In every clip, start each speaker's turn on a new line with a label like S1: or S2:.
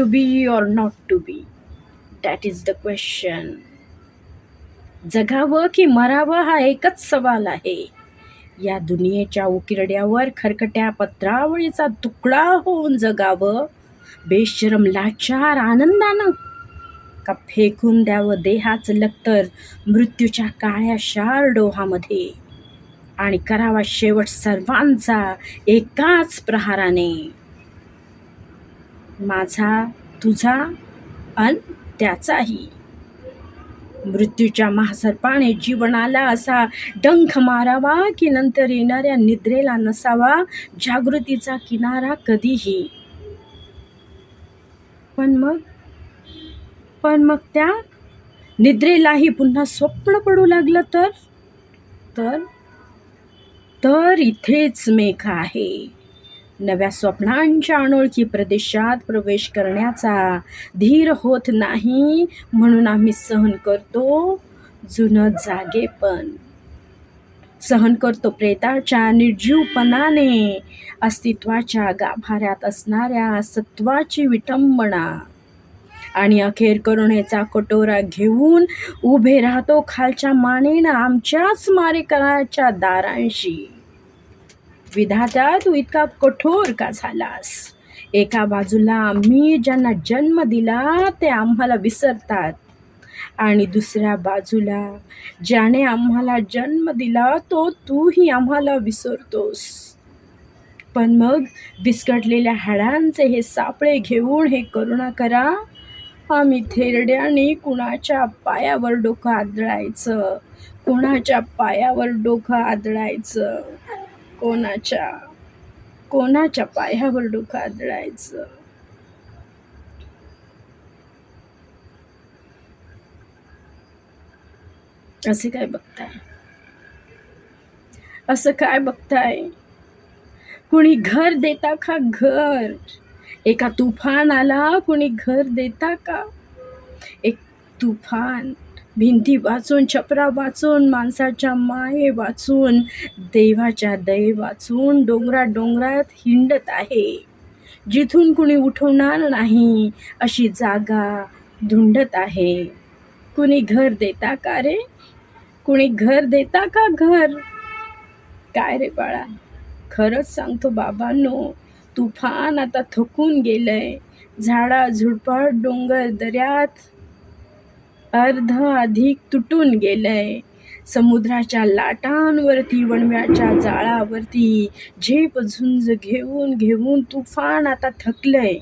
S1: To be or not to be that is the question जगावं की मरावं हा एकच सवाल आहे. या दुनियेच्या उकिरड्यावर खरकट्या पत्रावळीचा तुकडा होऊन जगावं बेशरम लाचार आनंदानं का फेकून द्यावं देहाचं लक्तर मृत्यूच्या काळ्या शार डोहामध्ये? आणि करावा शेवट सर्वांचा एकाच प्रहाराने. माझा तुझा अन त्याचाही. मृत्यूच्या महासर्पाने जीवनाला असा डंख मारावा की नंतर येणाऱ्या निद्रेला नसावा जागृतीचा किनारा कधीही. पण मग? पण मग त्या निद्रेलाही पुन्हा स्वप्न पडू लागलं तर? तर? तर इथेच मेघ आहे. नव्या स्वप्नांच्या अनोळखी प्रदेशात प्रवेश करण्याचा धीर होत नाही म्हणून आम्ही सहन करतो जुनं जागेपण सहन करतो प्रेताच्या निर्जीवपणाने अस्तित्वाच्या गाभाऱ्यात असणाऱ्या सत्वाची विटंबना. आणि अखेर करुणेचा कटोरा घेऊन उभे राहतो खालच्या मानेनं आमच्याच मारेकराच्या दारांशी. विधाता तू इतका कठोर का झालास? एका बाजूला मी ज्यांना जन्म दिला ते आम्हाला विसरतात. आणि दुसऱ्या बाजूला ज्याने आम्हाला जन्म दिला तो तूही आम्हाला विसरतोस. पण मग विस्कटलेल्या हाडांचे हे सापळे घेऊन हे करुणा करा. आम्ही थेरड्याने कुणाच्या पायावर डोकं आदळायचं? कुणाच्या पायावर डोकं आदळायचं? कोणाच्या कोणाच्या पायावर डोकं आदळायचं? असे काय बघताय? असं काय बघताय? कुणी घर देता का घर? एका तुफान आला कुणी घर देता का? एक तुफान भिंती वाचून छपरा वाचून माणसाच्या माये वाचून देवाच्या दये वाचून डोंगरात डोंगरात हिंडत आहे. जिथून कुणी उठवणार नाही अशी जागा धुंडत आहे. कुणी घर देता का रे? कुणी घर देता का घर? काय रे बाळा? खरंच सांगतो बाबांनो तुफान आता थकून गेलंय. झाडा झुडपाट डोंगर दऱ्यात अर्ध अधिक तुटून गेलंय. समुद्राच्या लाटांवरती वणव्याच्या जाळावरती झेप झुंज घेऊन घेऊन तुफान आता थकलंय.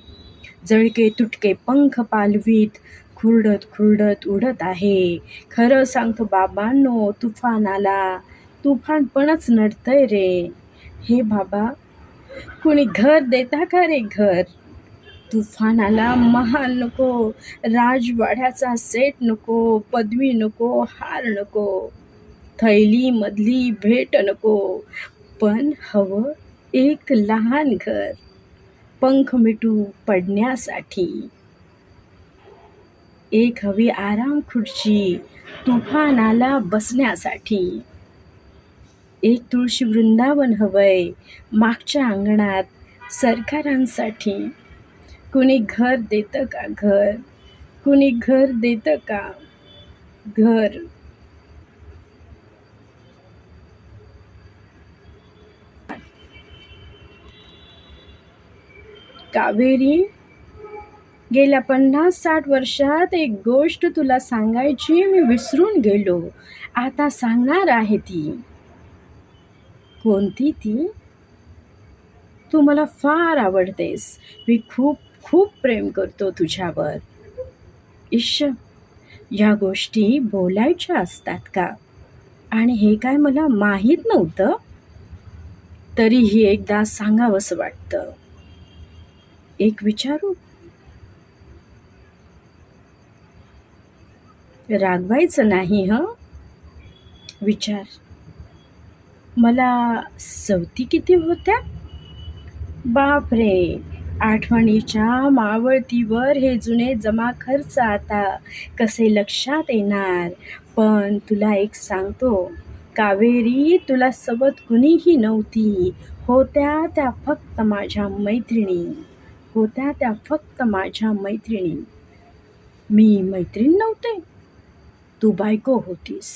S1: जळके तुटके पंख पालवीत खुरडत खुरडत उडत आहे. खरं सांगतो बाबांनो तुफान आला तुफानपणच नडतंय रे. हे बाबा कुणी घर देता का रे घर? तुफानाला महाल नको राजवाड्याचा सेट नको पदवी नको हार नको थैली मधली भेट नको. पण हवं एक लहान घर पंख मिटू पडण्यासाठी. एक हवी आराम खुर्ची तुफानाला बसण्यासाठी. एक तुळशी वृंदावन हवंय मागच्या अंगणात सरकारांसाठी. कुणी घर देतं का घर? कुणी घर देतं का घर? कावेरी गेल्या पन्नास साठ वर्षात एक गोष्ट तुला सांगायची मी विसरून गेलो. आता सांगणार आहे ती. कोणती ती? तू मला फार आवडतेस. मी खूप खूप प्रेम करतो तुझ्यावर. इश या गोष्टी बोलायच्या असतात का? आणि हे काय मला माहीत नव्हतं? तरीही एकदा सांगावंसं वाटतं. एक विचारू? रागवायचं नाही हं? विचार. मला सवती किती होत्या? बापरे! आठवणीच्या मावळतीवर हे जुने जमा खर्च आता कसे लक्षात येणार? पण तुला एक सांगतो कावेरी तुला सोबत कुणीही नव्हती. होत्या त्या फक्त माझ्या मैत्रिणी. होत्या त्या फक्त माझ्या मैत्रिणी. मी मैत्रीण नव्हते. तू बायको होतीस.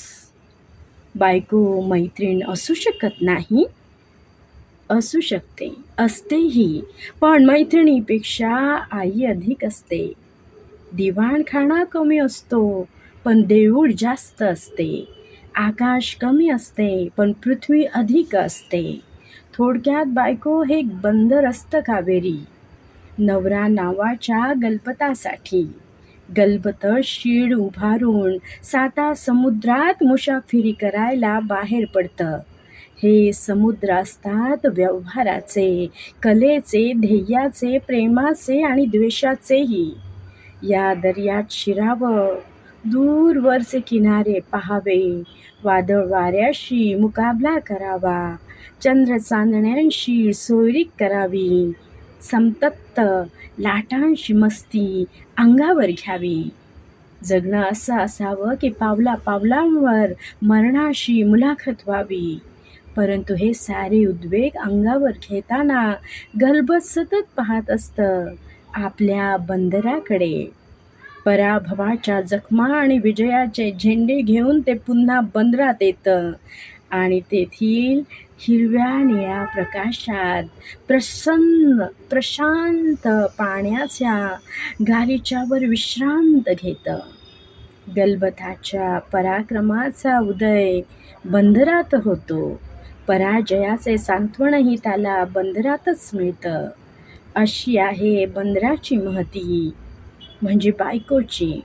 S1: बायको मैत्रीण असू शकत नाही. असू शकते असतेही. पण मैत्रिणीपेक्षा आई अधिक असते. दिवाणखाना कमी असतो पण देऊळ जास्त असते. आकाश कमी असते पण पृथ्वी अधिक असते. थोडक्यात बायको हे बंदर असतं कावेरी. नवरा नावाच्या गलपतासाठी. गलबत शीड उभारून साता समुद्रात मुसाफिरी करायला बाहेर पडतं. हे समुद्र असतात व्यवहाराचे कलेचे ध्येयाचे प्रेमाचे आणि द्वेषाचेही. या दर्यात शिरावं दूरवरचे किनारे पहावे वादळ वाऱ्याशी मुकाबला करावा चंद्र चांदण्यांशी सोयरीक करावी समतत्त लाटांशी मस्ती अंगावर घ्यावी. जगणं असं असावं की पावला पावलांवर मरणाशी मुलाखत व्हावी. परंतु हे सारे उद्वेग अंगावर घेताना गलबत सतत पाहत असतं आपल्या बंदराकडे. पराभवाच्या जखमा आणि विजयाचे झेंडे घेऊन ते पुन्हा बंदरात येतं आणि तेथील हिरव्या निळ्या प्रकाशात प्रसन्न प्रशांत पाण्याच्या गालिच्यावर विश्रांत घेतं. गलबताच्या पराक्रमाचा उदय बंदरात होतो. पराजयाचे सांत्वनही त्याला बंदरातच मिळतं. अशी आहे बंदराची महती. म्हणजे बायकोची.